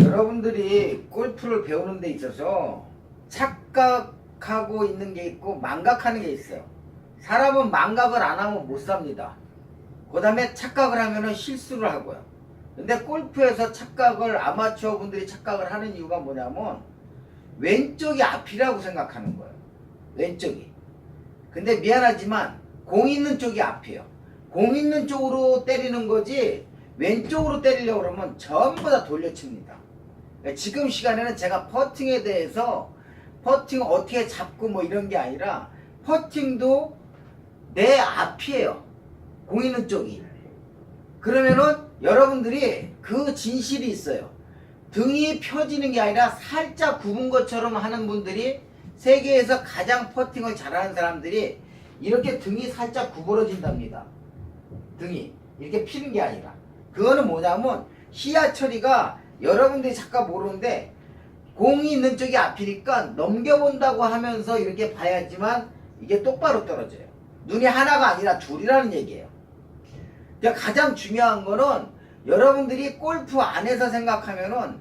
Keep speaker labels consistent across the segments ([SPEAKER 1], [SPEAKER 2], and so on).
[SPEAKER 1] 여러분들이 골프를 배우는 데 있어서 착각하고 있는 게 있고 망각하는 게 있어요. 사람은 망각을 안 하면 못 삽니다. 그 다음에 착각을 하면 실수를 하고요. 근데 골프에서 착각을 아마추어 분들이 착각을 하는 이유가 뭐냐면 왼쪽이 앞이라고 생각하는 거예요. 왼쪽이. 근데 미안하지만 공 있는 쪽이 앞이에요. 공 있는 쪽으로 때리는 거지 왼쪽으로 때리려고 그러면 전부 다 돌려칩니다. 지금 시간에는 제가 퍼팅에 대해서 퍼팅 어떻게 잡고 뭐 이런 게 아니라 퍼팅도 내 앞이에요. 공 있는 쪽이. 그러면은 여러분들이 그 진실이 있어요. 등이 펴지는 게 아니라 살짝 굽은 것처럼 하는 분들이 세계에서 가장 퍼팅을 잘하는 사람들이 이렇게 등이 살짝 구부러진답니다. 등이 이렇게 피는 게 아니라 그거는 뭐냐면 시야 처리가 여러분들이 잠깐 모르는데 공이 있는 쪽이 앞이니까 넘겨본다고 하면서 이렇게 봐야지만 이게 똑바로 떨어져요. 눈이 하나가 아니라 둘이라는 얘기예요. 그러니까 가장 중요한 거는 여러분들이 골프 안에서 생각하면은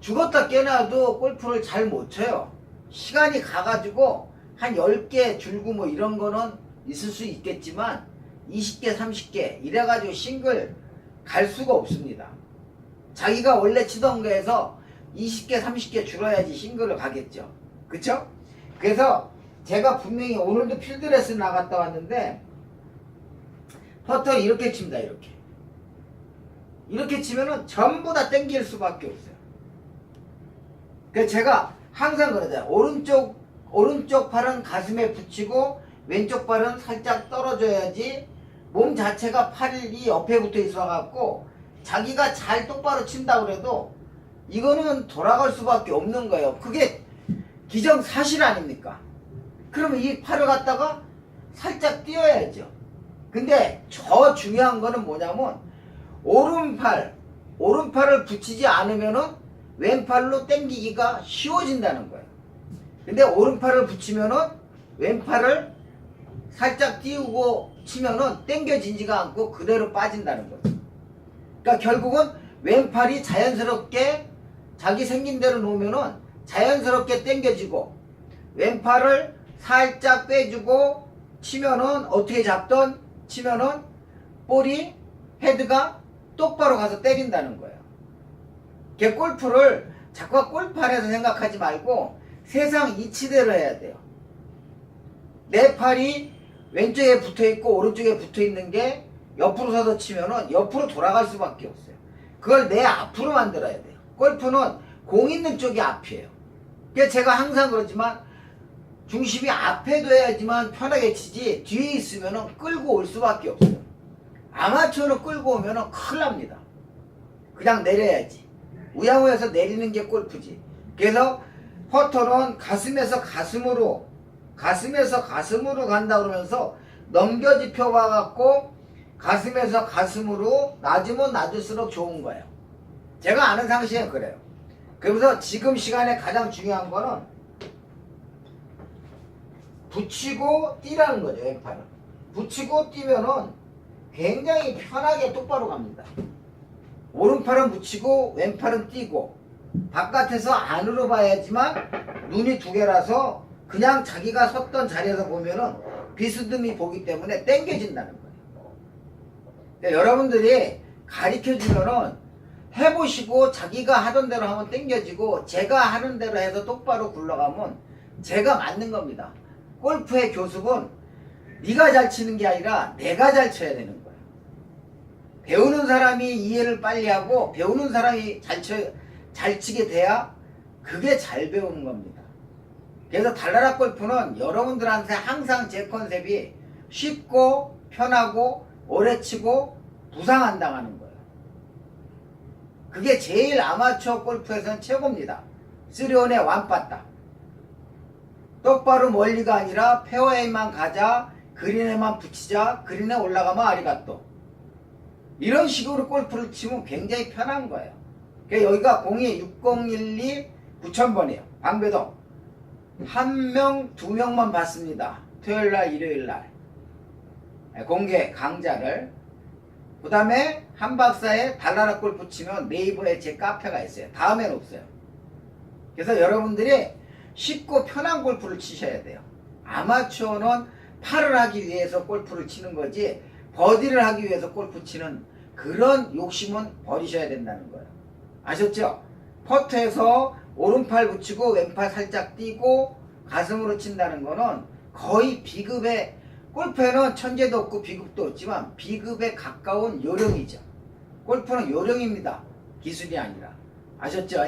[SPEAKER 1] 죽었다 깨나도 골프를 잘 못 쳐요. 시간이 가가지고 한 10개 줄고 뭐 이런 거는 있을 수 있겠지만 20개, 30개 이래가지고 싱글 갈 수가 없습니다. 자기가 원래 치던 거에서 20개, 30개 줄어야지 싱글을 가겠죠. 그쵸? 그래서 제가 분명히 오늘도 필드레슨 나갔다 왔는데 퍼터 이렇게 칩니다, 이렇게. 이렇게 치면은 전부 다 땡길 수밖에 없어요. 그래서 제가 항상 그러잖아요. 오른쪽, 오른쪽 팔은 가슴에 붙이고 왼쪽 팔은 살짝 떨어져야지 몸 자체가 팔이 옆에 붙어 있어갖고 자기가 잘 똑바로 친다고 그래도 이거는 돌아갈 수밖에 없는 거예요. 그게 기정사실 아닙니까? 그러면 이 팔을 갖다가 살짝 띄어야죠. 근데 저 중요한 거는 뭐냐면 오른팔, 오른팔을 붙이지 않으면은 왼팔로 당기기가 쉬워진다는 거예요. 근데 오른팔을 붙이면은 왼팔을 살짝 띄우고 치면은 당겨지지가 않고 그대로 빠진다는 거죠. 그러니까 결국은 왼팔이 자연스럽게 자기 생긴 대로 놓으면은 자연스럽게 당겨지고 왼팔을 살짝 빼주고 치면은 어떻게 잡던 치면은 볼이 헤드가 똑바로 가서 때린다는 거예요. 걔 골프를 자꾸 골프 안에서 생각하지 말고 세상 이치대로 해야 돼요. 내 팔이 왼쪽에 붙어 있고 오른쪽에 붙어 있는 게 옆으로 서서 치면은 옆으로 돌아갈 수밖에 없어요. 그걸 내 앞으로 만들어야 돼요. 골프는 공 있는 쪽이 앞이에요. 그래서 제가 항상 그러지만 중심이 앞에 둬야지만 편하게 치지 뒤에 있으면은 끌고 올 수밖에 없어요. 아마추어는 끌고 오면은 큰일 납니다. 그냥 내려야지. 우양우에서 내리는 게 골프지. 그래서 퍼터는 가슴에서 가슴으로 가슴에서 가슴으로 간다 그러면서 넘겨짚혀 와갖고 가슴에서 가슴으로 낮으면 낮을수록 좋은 거예요. 제가 아는 상식은 그래요. 그래서 지금 시간에 가장 중요한 거는 붙이고 뛰라는 거죠, 왼팔은. 붙이고 뛰면은 굉장히 편하게 똑바로 갑니다. 오른팔은 붙이고 왼팔은 뛰고 바깥에서 안으로 봐야지만 눈이 두 개라서 그냥 자기가 섰던 자리에서 보면은 비스듬히 보기 때문에 땡겨진다는 거예요. 그러니까 여러분들이 가르쳐 주면은 해보시고 자기가 하던 대로 하면 땡겨지고 제가 하는 대로 해서 똑바로 굴러가면 제가 맞는 겁니다. 골프의 교습은 네가 잘 치는 게 아니라 내가 잘 쳐야 되는 거예요. 배우는 사람이 이해를 빨리 하고 배우는 사람이 잘, 쳐, 잘 치게 돼야 그게 잘 배우는 겁니다. 그래서 달나라 골프는 여러분들한테 항상 제 컨셉이 쉽고 편하고 오래 치고 부상 안 당하는 거예요. 그게 제일 아마추어 골프에서는 최고입니다. 쓰리온의 완빠따. 똑바로 멀리가 아니라 페어웨이만 가자, 그린에만 붙이자, 그린에 올라가면 아리가또. 이런 식으로 골프를 치면 굉장히 편한 거예요. 그러니까 여기가 02-6012 9000번이에요. 방배동. 한 명, 두 명만 받습니다. 토요일 날, 일요일 날. 네, 공개 강좌를. 그 다음에 한 박사에 달나라 골프 치면 네이버에 제 카페가 있어요. 다음엔 없어요. 그래서 여러분들이 쉽고 편한 골프를 치셔야 돼요. 아마추어는 팔을 하기 위해서 골프를 치는 거지 버디를 하기 위해서 골프 치는 그런 욕심은 버리셔야 된다는 거예요. 아셨죠? 퍼트에서 오른팔 붙이고 왼팔 살짝 띄고 가슴으로 친다는 거는 거의 비급의 골프에는 천재도 없고 비급도 없지만 비급에 가까운 요령이죠. 골프는 요령입니다. 기술이 아니라. 아셨죠?